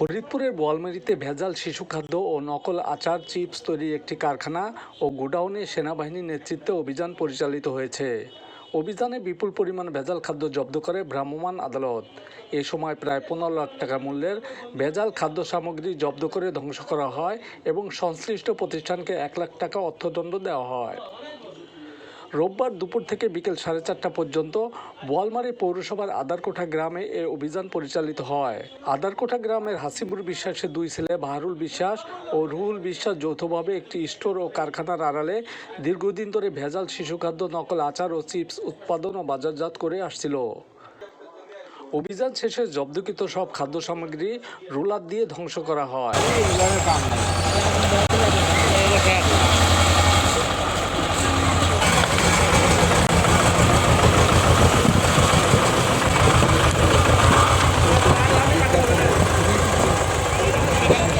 ফরিদপুরের বোয়ালমারিতে ভেজাল শিশু খাদ্য ও নকল আচার চিপস তৈরির একটি কারখানা ও গোডাউনে সেনাবাহিনীর নেতৃত্বে অভিযান পরিচালিত হয়েছে। অভিযানে বিপুল পরিমাণ ভেজাল খাদ্য জব্দ করে ভ্রাম্যমাণ আদালত। এ সময় প্রায় পনেরো লাখ টাকা মূল্যের ভেজাল খাদ্য সামগ্রী জব্দ করে ধ্বংস করা হয় এবং সংশ্লিষ্ট প্রতিষ্ঠানকে এক লাখ টাকা অর্থদণ্ড দেওয়া হয়। রোববার দুপুর থেকে বিকেল সাড়ে চারটা পর্যন্ত বোয়ালমারী পৌরসভার আদারকোঠা গ্রামে এ অভিযান পরিচালিত হয়। আদারকোঠা গ্রামের হাসিবুর বিশ্বাসের দুই ছেলে বাহারুল বিশ্বাস ও রুহুল বিশ্বাস যৌথভাবে একটি স্টোর ও কারখানার আড়ালে দীর্ঘদিন ধরে ভেজাল শিশু খাদ্য নকল আচার ও চিপস উৎপাদন ও বাজারজাত করে আসছিল। অভিযান শেষে জব্দকৃত সব খাদ্য সামগ্রী রোলার দিয়ে ধ্বংস করা হয়।